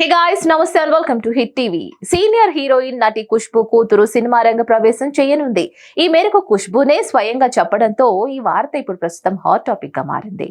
హే guys నమస్తే and welcome to hit TV senior heroine నటి ఖుష్బు కూతురు సినిమా రంగ ప్రవేశం చేయనుంది. ఈ మేరకు ఖుష్బునే స్వయంగా చెప్పడంతో ఈ వార్త ఇప్పుడు ప్రస్తుతం హాట్ టాపిక్గా మారింది.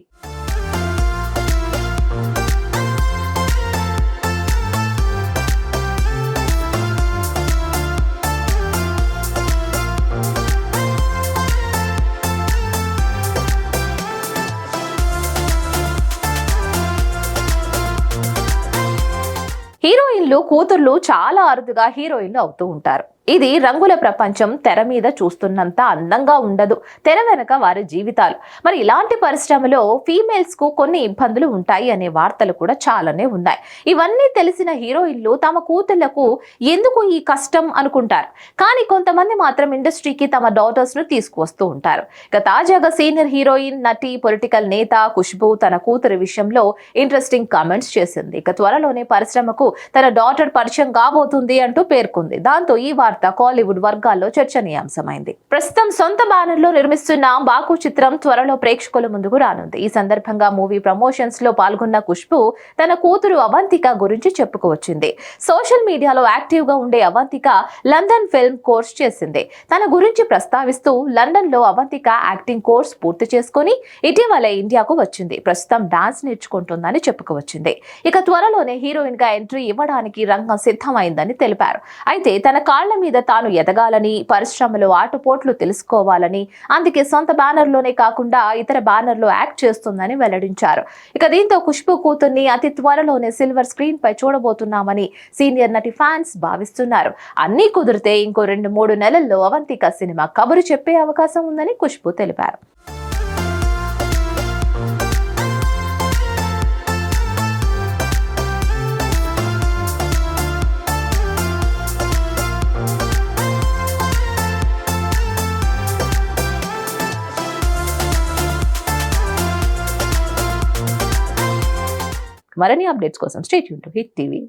హీరోయిన్లు కూతుర్లు చాలా అరుదుగా హీరోయిన్లు అవుతూ ఉంటారు. ఇది రంగుల ప్రపంచం తెర మీద చూస్తున్నంత అందంగా ఉండదు. తెర వెనక వారి జీవితాలు. మరి ఇలాంటి పరిశ్రమలో ఫీమేల్స్కు కొన్ని ఇబ్బందులు ఉంటాయి అనే వార్తలు కూడా చాలానే ఉన్నాయి. ఇవన్నీ తెలిసిన హీరోయిన్లు తమ కూతుళ్ళకు ఎందుకు ఈ కష్టం అనుకుంటారు? కానీ కొంతమంది మాత్రం ఇండస్ట్రీకి తమ డాటర్స్ను తీసుకువస్తూ ఉంటారు. ఇక తాజాగా సీనియర్ హీరోయిన్ నటి పొలిటికల్ నేత ఖుష్బు తన కూతురు విషయంలో ఇంట్రెస్టింగ్ కామెంట్స్ చేసింది. ఇక త్వరలోనే పరిశ్రమకు తన డాటర్ పరిచయం కాబోతుంది అంటూ పేర్కొంది. దాంతో ఈ వార్త కాలీవుడ్ వర్గాల్లో చర్చనీయాంశమైంది. ప్రస్తుతం సొంత బ్యానర్లో నిర్మిస్తున్న బాకు చిత్రం త్వరలో ప్రేక్షకుల ముందుకు రానుంది. ఈ సందర్భంగా మూవీ ప్రమోషన్స్లో పాల్గొన్న ఖుష్బు తన కూతురు అవంతిక గురించి చెప్పుకువచ్చింది. సోషల్ మీడియాలో యాక్టివ్గా ఉండే అవంతిక లండన్ ఫిల్మ్ కోర్స్ చేసింది. తన గురించి ప్రస్తావిస్తూ లండన్లో అవంతిక యాక్టింగ్ కోర్స్ పూర్తి చేసుకుని ఇటీవలే ఇండియాకు వచ్చింది. ప్రస్తుతం డాన్స్ నేర్చుకుంటుందని చెప్పుకోవచ్చింది. ఇక త్వరలోనే హీరోయిన్గా ఎంట్రీ ఇవ్వడానికి రంగం సిద్ధమైందని తెలిపారు. అయితే తన కాళ్ళ మీద తాను ఎదగాలని పరిశ్రమలు ఆటుపోట్లు తెలుసుకోవాలని అందుకే సొంత బ్యానర్లోనే కాకుండా ఇతర బ్యానర్లో యాక్ట్ చేస్తుందని వెల్లడించారు. ఇక దీంతో ఖుష్బు కూతుర్ని అతి త్వరలోనే సిల్వర్ స్క్రీన్ పై చూడబోతున్నామని సీనియర్ నటి ఫ్యాన్స్ భావిస్తున్నారు. అన్నీ కుదిరితే ఇంకో రెండు మూడు నెలల్లో అవంతిక సినిమా కబురు చెప్పే అవకాశం ఉందని ఖుష్బు తెలిపారు. మరిన్ని అప్డేట్స్ కోసం state Yoon to hit TV.